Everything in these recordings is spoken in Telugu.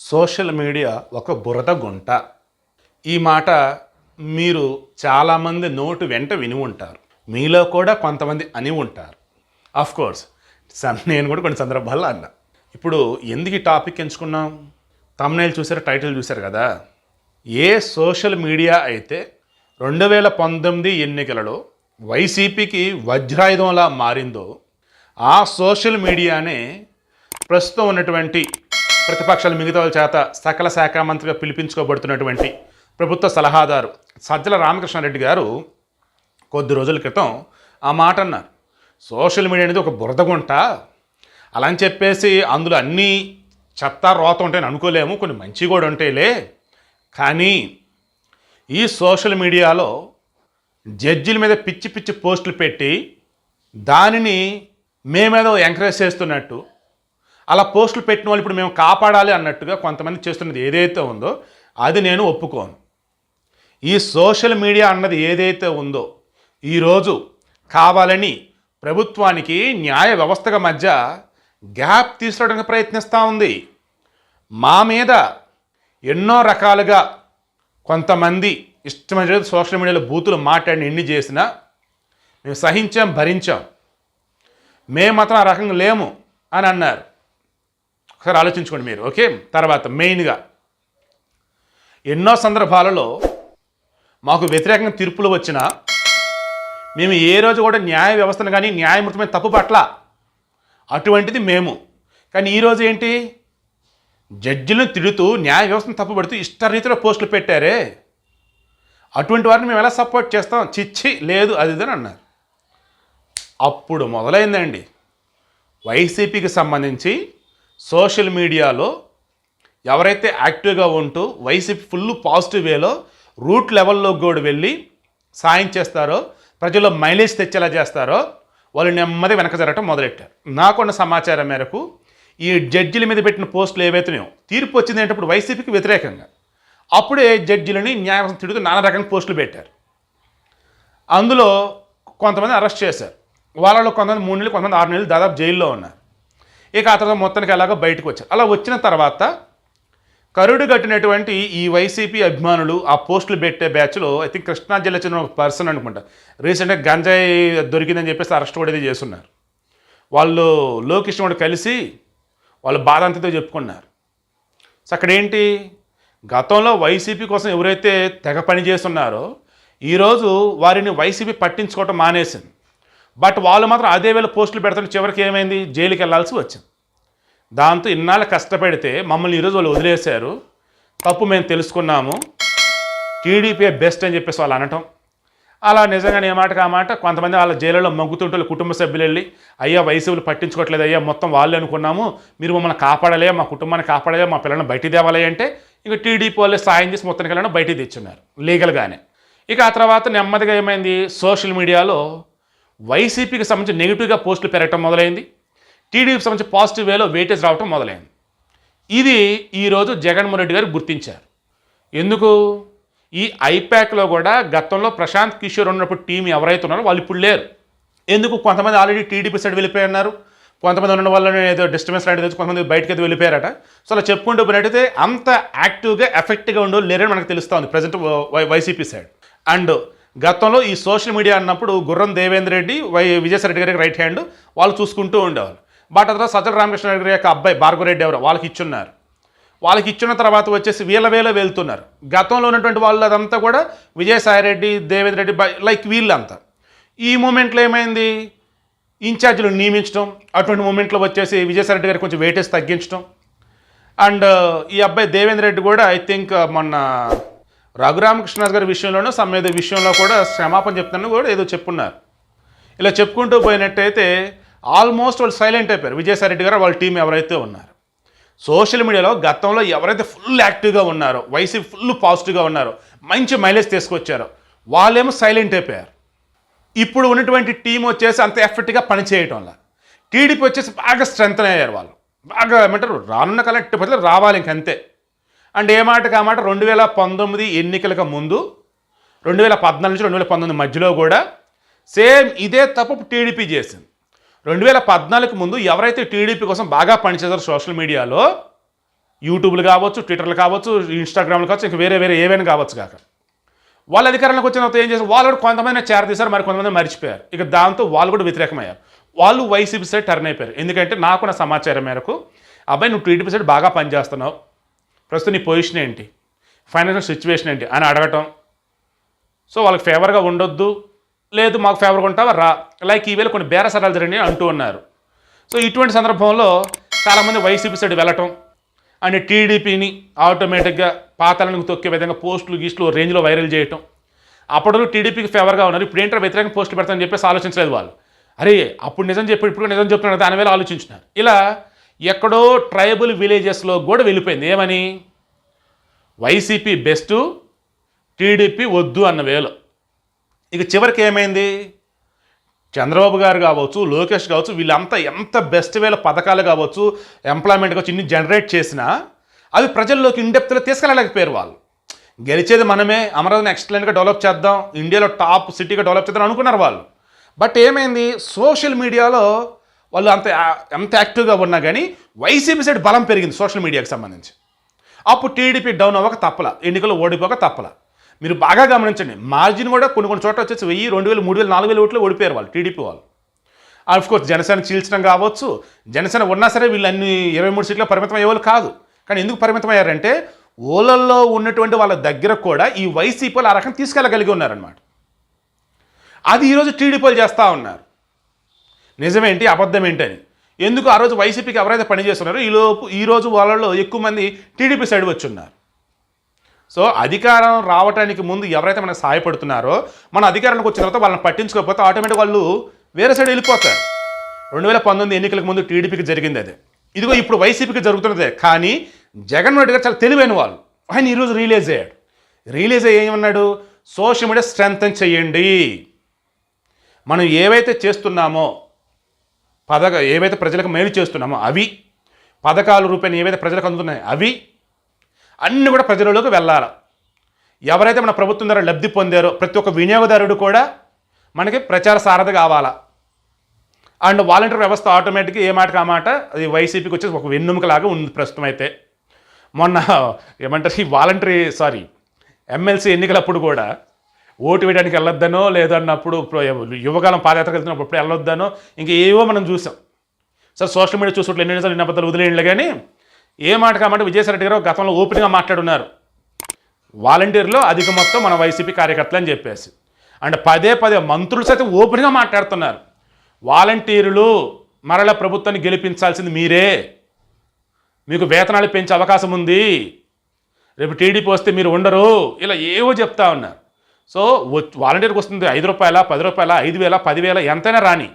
సోషల్ మీడియా ఒక బురద గుంట. ఈ మాట మీరు చాలామంది నోటు వెంట విని ఉంటారు. మీలో కూడా కొంతమంది అని ఉంటారు. ఆఫ్ కోర్స్ నేను కూడా కొన్ని సందర్భాల్లో అన్నా. ఇప్పుడు ఎందుకు ఈ టాపిక్ ఎంచుకున్నాం? తమ్నైల్ చూసారు టైటిల్ చూశారు కదా? ఏ సోషల్ మీడియా అయితే రెండు వేల పంతొమ్మిది ఎన్నికలలో వైసీపీకి వజ్రాయుధంలా మారిందో ఆ సోషల్ మీడియానే ప్రస్తుతం ఉన్నటువంటి ప్రతిపక్షాల మిగతా వాళ్ళ చేత సకల శాఖ మంత్రిగా పిలిపించుకోబడుతున్నటువంటి ప్రభుత్వ సలహాదారు సజ్జల రామకృష్ణారెడ్డి గారు కొద్ది రోజుల క్రితం ఆ మాట అన్నారు. సోషల్ మీడియా అనేది ఒక బురదగుంట అలా అని చెప్పేసి అందులో అన్నీ చెత్త రోత ఉంటాయని అనుకోలేము. కొన్ని మంచి కూడా ఉంటాయిలే. కానీ ఈ సోషల్ మీడియాలో జడ్జిల మీద పిచ్చి పిచ్చి పోస్టులు పెట్టి దానిని మేమేదో ఎంకరేజ్ చేస్తున్నట్టు అలా పోస్టులు పెట్టిన వాళ్ళు ఇప్పుడు మేము కాపాడాలి అన్నట్టుగా కొంతమంది చేస్తున్నది ఏదైతే ఉందో అది నేను ఒప్పుకోను. ఈ సోషల్ మీడియా అన్నది ఏదైతే ఉందో ఈరోజు కావాలని ప్రభుత్వానికి న్యాయ వ్యవస్థగా మధ్య గ్యాప్ తీసుకురావడానికి ప్రయత్నిస్తూ ఉంది. మా మీద ఎన్నో రకాలుగా కొంతమంది ఇష్టమైన సోషల్ మీడియాలో బూతులు మాట్లాడిన ఎన్ని చేసినా మేము సహించాం భరించాం. మేము మాత్రం ఆ రకంగా లేము అని అన్నారు. ఒకసారి ఆలోచించుకోండి మీరు ఓకే? తర్వాత మెయిన్గా ఎన్నో సందర్భాలలో మాకు వ్యతిరేకంగా తీర్పులు వచ్చినా మేము ఏ రోజు కూడా న్యాయ వ్యవస్థను కానీ న్యాయమూర్తమైన తప్పు పట్ల అటువంటిది మేము. కానీ ఈరోజు ఏంటి? జడ్జిలను తిడుతూ న్యాయ వ్యవస్థను తప్పుపడుతూ ఇష్టరీతిలో పోస్టులు పెట్టారే. అటువంటి వారిని మేము ఎలా సపోర్ట్ చేస్తాం? చిచ్చి లేదు అది ఇదని అన్నారు. అప్పుడు మొదలైందండి. వైసీపీకి సంబంధించి సోషల్ మీడియాలో ఎవరైతే యాక్టివ్గా ఉంటూ వైసీపీ ఫుల్ పాజిటివ్ వేలో రూట్ లెవెల్లో కూడా వెళ్ళి సాయం చేస్తారో ప్రజల్లో మైలేజ్ తెచ్చేలా చేస్తారో వాళ్ళు నెమ్మది వెనక జరగటం మొదలెట్టారు. నాకున్న సమాచారం మేరకు ఈ జడ్జిల మీద పెట్టిన పోస్టులు ఏవైతున్నాయో తీర్పు వచ్చింది అంటే వైసీపీకి వ్యతిరేకంగా. అప్పుడే జడ్జిలని న్యాయం తిడుతూ నానా రకమైన పోస్టులు పెట్టారు. అందులో కొంతమంది అరెస్ట్ చేశారు. వాళ్ళలో కొంతమంది మూడు నెలలు కొంతమంది ఆరు నెలలు దాదాపు జైల్లో ఉన్నారు. ఇక ఆ తర్వాత మొత్తానికి ఎలాగో బయటకు వచ్చారు. అలా వచ్చిన తర్వాత కరుడు కట్టినటువంటి ఈ వైసీపీ అభిమానులు ఆ పోస్టులు పెట్టే బ్యాచ్లో ఐ థింక్ కృష్ణా జిల్లా చెందిన ఒక పర్సన్ అనుకుంటా. రీసెంట్గా గంజాయి దొరికిందని చెప్పేసి అరెస్ట్ కూడా చేస్తున్నారు. వాళ్ళు లోకేష్ కూడా కలిసి వాళ్ళు బాధ అంతతో చెప్పుకున్నారు. సో అక్కడ ఏంటి? గతంలో వైసీపీ కోసం ఎవరైతే తెగ పని చేస్తున్నారో ఈరోజు వారిని వైసీపీ పట్టించుకోవటం మానేసింది. బట్ వాళ్ళు మాత్రం అదే వేళ పోస్టులు పెడతారు చివరికి ఏమైంది? జైలుకి వెళ్ళాల్సి వచ్చింది. దాంతో ఇన్నాళ్ళు కష్టపడితే మమ్మల్ని ఈరోజు వాళ్ళు వదిలేశారు. తప్పు మేము తెలుసుకున్నాము. టీడీపీ బెస్ట్ అని చెప్పేసి వాళ్ళు అనటం. అలా నిజంగానే ఏ మాటకు ఆ మాట కొంతమంది వాళ్ళ జైలులో మగ్గుతుంటే కుటుంబ సభ్యులు వెళ్ళి అయ్యా వయసులు పట్టించుకోవట్లేదు అయ్యా మొత్తం వాళ్ళే అనుకున్నాము. మీరు మమ్మల్ని కాపాడలే మా కుటుంబాన్ని కాపాడలే మా పిల్లల్ని బయటికి తేవాలి అంటే ఇక టీడీపీ వాళ్ళే సాయం చేసి మొత్తానికి వెళ్ళిన బయటికి తెచ్చున్నారు లీగల్గానే. ఇక ఆ తర్వాత నెమ్మదిగా ఏమైంది? సోషల్ మీడియాలో వైసీపీకి సంబంధించి నెగిటివ్గా పోస్టులు పెరగటం మొదలైంది. టీడీపీకి సంబంధించి పాజిటివ్ వేలో వెయిటేజ్ రావటం మొదలైంది. ఇది ఈరోజు జగన్మోహన్ రెడ్డి గారు గుర్తించారు. ఎందుకు? ఈ ఐప్యాక్లో కూడా గతంలో ప్రశాంత్ కిషోర్ ఉన్నప్పుడు టీం ఎవరైతే ఉన్నారో వాళ్ళు ఇప్పుడు లేరు. ఎందుకు? కొంతమంది ఆల్రెడీ టీడీపీ సైడ్ వెళ్ళిపోయి ఉన్నారు. కొంతమంది ఉన్న వాళ్ళని ఏదో డిస్టర్బెన్స్ లాంటిది వచ్చి కొంతమంది బయటకి అయితే వెళ్ళిపోయారట. సో అలా చెప్పుకుంటూ పోయినట్టయితే అంత యాక్టివ్గా ఎఫెక్ట్గా ఉండో లేరని మనకు తెలుస్తుంది ప్రజెంట్ వైసీపీ సైడ్ అండ్ గతంలో ఈ సోషల్ మీడియా అన్నప్పుడు గుర్రం దేవేంద్ర రెడ్డి వై విజయసాయి రెడ్డి గారికి రైట్ హ్యాండ్ వాళ్ళు చూసుకుంటూ ఉండేవాళ్ళు. బట్ ఆ తర్వాత సజ్జల రామకృష్ణ గారి యొక్క అబ్బాయి భార్గవరెడ్డి ఎవరు వాళ్ళకి ఇచ్చున్నారు. వాళ్ళకి ఇచ్చిన తర్వాత వచ్చేసి వీళ్ళ వేల వెళ్తున్నారు. గతంలో ఉన్నటువంటి వాళ్ళదంతా కూడా విజయసాయి రెడ్డి దేవేంద్ర రెడ్డి బై- లైక్ వీళ్ళంతా. ఈ మూమెంట్లో ఏమైంది? ఇన్ఛార్జీలు నియమించడం అటువంటి మూమెంట్లో వచ్చేసి విజయసాయిరెడ్డి గారికి కొంచెం వెయిటేజ్ తగ్గించడం. అండ్ ఈ అబ్బాయి దేవేంద్ర రెడ్డి కూడా ఐ థింక్ మొన్న రఘురామకృష్ణ గారి విషయంలోనూ సమ్ విషయంలో కూడా క్షమాపణ చెప్తాను కూడా ఏదో చెప్పున్నారు. ఇలా చెప్పుకుంటూ పోయినట్టయితే ఆల్మోస్ట్ వాళ్ళు సైలెంట్ అయిపోయారు. విజయసాయి రెడ్డి గారు వాళ్ళ టీం ఎవరైతే ఉన్నారు. సోషల్ మీడియాలో గతంలో ఎవరైతే ఫుల్ యాక్టివ్గా ఉన్నారో వైసీపీ ఫుల్ పాజిటివ్గా ఉన్నారో మంచి మైలేజ్ తీసుకొచ్చారో వాళ్ళేమో సైలెంట్ అయిపోయారు. ఇప్పుడు ఉన్నటువంటి టీం వచ్చేసి అంత ఎఫెక్ట్గా పనిచేయటం వల్ల టీడీపీ వచ్చేసి బాగా స్ట్రెంగ్ అయ్యారు వాళ్ళు. బాగా ఏమంటారు? రానున్న కలెక్ట్ పద్ధతి రావాలి ఇంకంతే. అండ్ ఏ మాట కామాట రెండు వేల పంతొమ్మిది ఎన్నికలకు ముందు రెండు వేల పద్నాలుగు నుంచి రెండు వేల పంతొమ్మిది మధ్యలో కూడా సేమ్ ఇదే తప్పు టీడీపీ చేసింది. రెండు వేల పద్నాలుగు ముందు ఎవరైతే టీడీపీ కోసం బాగా పనిచేశారో సోషల్ మీడియాలో యూట్యూబ్లు కావచ్చు ట్విట్టర్లు కావచ్చు ఇన్స్టాగ్రామ్లు కావచ్చు ఇంకా వేరే వేరే ఏవైనా కావచ్చు కాక వాళ్ళ అధికారంలోకి వచ్చిన తర్వాత ఏం చేశారు? వాళ్ళు కూడా కొంతమంది చేరదీశారు మరి కొంతమంది మర్చిపోయారు. ఇక దాంతో వాళ్ళు కూడా వ్యతిరేకమయ్యారు. వాళ్ళు వైసీపీ సైడ్ టర్న్ అయిపోయారు. ఎందుకంటే నాకున్న సమాచారం మేరకు అబ్బాయి నువ్వు టీడీపీ సైడ్ బాగా పనిచేస్తున్నావు ప్రస్తుతం నీ పొజిషన్ ఏంటి? ఫైనాన్షియల్ సిచ్యువేషన్ ఏంటి? అని అడగటం. సో వాళ్ళకి ఫేవర్గా ఉండొద్దు. లేదు మాకు ఫేవర్గా ఉంటావా రా. లైక్ ఈవేళ కొన్ని బేరసరాలు జరిగినాయి అంటూ ఉన్నారు. సో ఇటువంటి సందర్భంలో చాలామంది వైసీపీ సైడ్ వెళ్ళటం అండ్ టీడీపీని ఆటోమేటిక్గా పాతాలను తొక్కే విధంగా పోస్టులు గీస్టులు రేంజ్లో వైరల్ చేయటం. అప్పుడు టీడీపీకి ఫేవర్గా ఉన్నారు. ఇప్పుడు ఏంటో వ్యతిరేకంగా పోస్టులు పెడతానని చెప్పేసి ఆలోచించలేదు వాళ్ళు. అరే అప్పుడు నిజం చెప్పి ఇప్పుడు నిజం చెప్తున్నారు దాని వేళ ఆలోచించినారు. ఇలా ఎక్కడో ట్రైబల్ విలేజెస్లో కూడా వెళ్ళిపోయింది. ఏమని? వైసీపీ బెస్ట్ టీడీపీ వద్దు అన్న వేలో ఇక చివరికి ఏమైంది? చంద్రబాబు గారు కావచ్చు లోకేష్ కావచ్చు వీళ్ళంతా ఎంత బెస్ట్ వేల పథకాలు కావచ్చు ఎంప్లాయ్మెంట్ కావచ్చు ఇన్ని జనరేట్ చేసినా అవి ప్రజల్లోకి ఇండెప్త్లో తీసుకెళ్ళలేకపోయారు వాళ్ళు. గెలిచేది మనమే అమరావతిని ఎక్సలెంట్గా డెవలప్ చేద్దాం ఇండియాలో టాప్ సిటీగా డెవలప్ చేద్దాం అనుకున్నారు వాళ్ళు. బట్ ఏమైంది? సోషల్ మీడియాలో వాళ్ళు అంత ఎంత యాక్టివ్గా ఉన్నా కానీ వైసీపీ సైడ్ బలం పెరిగింది సోషల్ మీడియాకి సంబంధించి. అప్పుడు టీడీపీ డౌన్ అవ్వక తప్పల ఎన్నికలు ఓడిపోక తప్పల. మీరు బాగా గమనించండి మార్జిన్ కూడా కొన్ని కొన్ని చోట్ల వచ్చేసి వెయ్యి రెండు వేలు మూడు వేలు నాలుగు వేలు ఓట్లు ఓడిపోయారు వాళ్ళు టీడీపీ వాళ్ళు. ఆఫ్ కోర్స్ జనసేన చీల్చడం కావచ్చు జనసేన ఉన్నా సరే వీళ్ళు అన్ని ఇరవై మూడు సీట్ల పరిమితం అయ్యేవాళ్ళు కాదు. కానీ ఎందుకు పరిమితం అయ్యారంటే ఓలల్లో ఉన్నటువంటి వాళ్ళ దగ్గర కూడా ఈ వైసీపీలు ఆ రకం తీసుకెళ్ళగలిగి ఉన్నారనమాట అది ఈరోజు టీడీపీలు చేస్తూ ఉన్నారు. నిజమేంటి? అబద్ధం ఏంటని ఎందుకు ఆ రోజు వైసీపీకి ఎవరైతే పనిచేస్తున్నారో ఈలోపు ఈరోజు వాళ్ళలో ఎక్కువ మంది టీడీపీ సైడ్ వచ్చి ఉన్నారు సో అధికారం రావడానికి ముందు ఎవరైతే మనకు సహాయపడుతున్నారో మన అధికారంలోకి వచ్చిన తర్వాత వాళ్ళని పట్టించుకోకపోతే ఆటోమేటిక్ వాళ్ళు వేరే సైడ్ వెళ్ళిపోతారు. రెండు వేల పంతొమ్మిది ఎన్నికలకు ముందు టీడీపీకి జరిగింది అదే. ఇదిగో ఇప్పుడు వైసీపీకి జరుగుతున్నదే. కానీ జగన్మోహన్ రెడ్డి గారు చాలా తెలివైన వాళ్ళు. ఆయన ఈరోజు రిలీజ్ అయ్యాడు. రిలీజ్ అయ్యి ఏమన్నాడు? సోషల్ మీడియా స్ట్రెంగ్ చేయండి. మనం ఏవైతే చేస్తున్నామో పథక ఏవైతే ప్రజలకు మేలు చేస్తున్నామో అవి పథకాల రూపాయలు ఏవైతే ప్రజలకు అందుతున్నాయో అవి అన్నీ కూడా ప్రజలలోకి వెళ్ళాలి. ఎవరైతే మన ప్రభుత్వం ద్వారా లబ్ధి పొందారో ప్రతి ఒక్క వినియోగదారుడు కూడా మనకి ప్రచార సారథి కావాలా. అండ్ వాలంటీర్ వ్యవస్థ ఆటోమేటిక్గా ఏ మాటకి ఆ మాట అది వైసీపీకి వచ్చేసి ఒక వెన్నుముకలాగా ఉంది ప్రస్తుతం అయితే. మొన్న ఏమంటారు ఈ వాలంటరీ సారీ ఎమ్మెల్సీ ఎన్నికలప్పుడు కూడా ఓటు వేయడానికి వెళ్ళొద్దనో లేదన్నప్పుడు యువకాలం పాదయాత్రకు వెళ్తున్నప్పుడు ఎప్పుడు వెళ్ళొద్దనో ఇంకా ఏవో మనం చూసాం. సార్ సోషల్ మీడియా చూసుకుంటే ఎన్ని నిమిషాలు ఎన్ని అబద్ధాలు వదిలేయండి కానీ ఏ మాట కామంటే విజయసాయి గారు గతంలో ఓపెన్గా మాట్లాడున్నారు. వాలంటీర్లో అధిక మొత్తం మన వైసీపీ కార్యకర్తలు అని చెప్పేసి. అంటే పదే పదే మంత్రులు సైతం ఓపెన్గా మాట్లాడుతున్నారు. వాలంటీర్లు మరల ప్రభుత్వాన్ని గెలిపించాల్సింది మీరే. మీకు వేతనాలు పెంచే అవకాశం ఉంది. రేపు టీడీపీ వస్తే మీరు ఉండరు. ఇలా ఏవో చెప్తా ఉన్నారు. సో వాలంటీర్కి వస్తుంది ఐదు రూపాయల పది రూపాయల ఐదు వేల పదివేల ఎంతైనా రాని.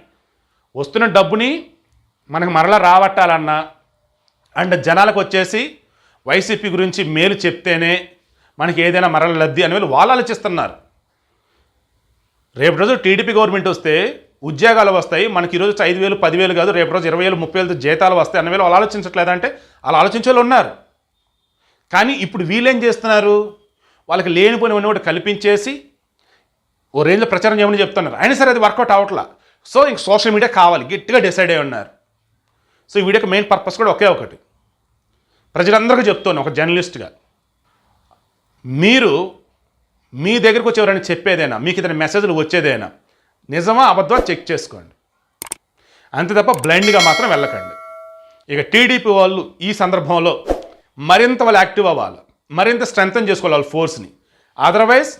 వస్తున్న డబ్బుని మనకు మరలా రావట్టాలన్నా అండ్ జనాలకు వచ్చేసి వైసీపీ గురించి మేలు చెప్తేనే మనకి ఏదైనా మరల లబ్ధి అని వీళ్ళు వాళ్ళు ఆలోచిస్తున్నారు. రేపు రోజు టీడీపీ గవర్నమెంట్ వస్తే ఉద్యోగాలు వస్తాయి మనకి ఈరోజు ఐదు వేలు పదివేలు కాదు రేపు రోజు ఇరవై వేలు ముప్పై వేలు జీతాలు వస్తాయి అన్న వేలు వాళ్ళు ఆలోచించట్లేదంటే అలా ఆలోచించే వాళ్ళు ఉన్నారు. కానీ ఇప్పుడు వీళ్ళేం చేస్తున్నారు? వాళ్ళకి లేనిపోయిన ఒకటి కల్పించేసి ఓ రేంజ్లో ప్రచారం చేయమని చెప్తున్నారు. అయినా సరే అది వర్కౌట్ అవ్వట్లా సో ఇంక సోషల్ మీడియా కావాలి. గట్టిగా డిసైడ్ అయి ఉన్నారు. సో ఈ వీడియోకి మెయిన్ పర్పస్ కూడా ఒకే ఒకటి. ప్రజలందరికీ చెప్తాను ఒక జర్నలిస్ట్గా. మీరు మీ దగ్గరకు వచ్చి ఎవరైనా చెప్పేదైనా? మీకు ఇతని మెసేజ్లు వచ్చేదైనా? నిజమా అబద్ధమా చెక్ చేసుకోండి. అంతే తప్ప బ్లైండ్గా మాత్రం వెళ్ళకండి. ఇక టీడీపీ వాళ్ళు ఈ సందర్భంలో మరింత వాళ్ళు యాక్టివ్ అవ్వాలి. మరింత స్ట్రెంగ్తన్ చేసుకోవాలి వాళ్ళ ఫోర్స్ని. అదర్వైజ్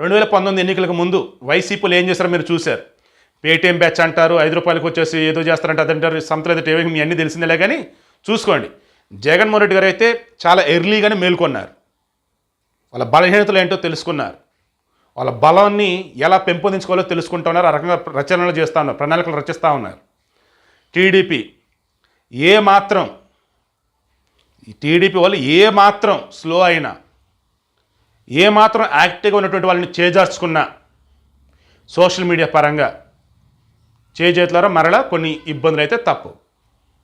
రెండు వేల పంతొమ్మిది ఎన్నికలకు ముందు వైసీపీలు ఏం చేశారో మీరు చూశారు. పేటీఎం బ్యాచ్ అంటారు ఐదు రూపాయలకి వచ్చేసి ఏదో చేస్తారంటే అదంటారు సంతలు ఏదో మీ అన్నీ తెలిసిందేలే కానీ చూసుకోండి. జగన్మోహన్ రెడ్డి గారు అయితే చాలా ఎర్లీగానే మేల్కొన్నారు. వాళ్ళ బలహీనతలు ఏంటో తెలుసుకున్నారు. వాళ్ళ బలాన్ని ఎలా పెంపొందించుకోవాలో తెలుసుకుంటున్నారు ఆ రకంగా రచనలు చేస్తూ ఉన్నారు ప్రణాళికలు రచిస్తూ ఉన్నారు. టీడీపీ ఏ మాత్రం ఈ టీడీపీ వాళ్ళు ఏ మాత్రం స్లో అయినా ఏ మాత్రం యాక్టివ్గా ఉన్నటువంటి వాళ్ళని చేజార్చుకున్నా సోషల్ మీడియా పరంగా చేజేతులారా మరలా కొన్ని ఇబ్బందులు అయితే తప్పవు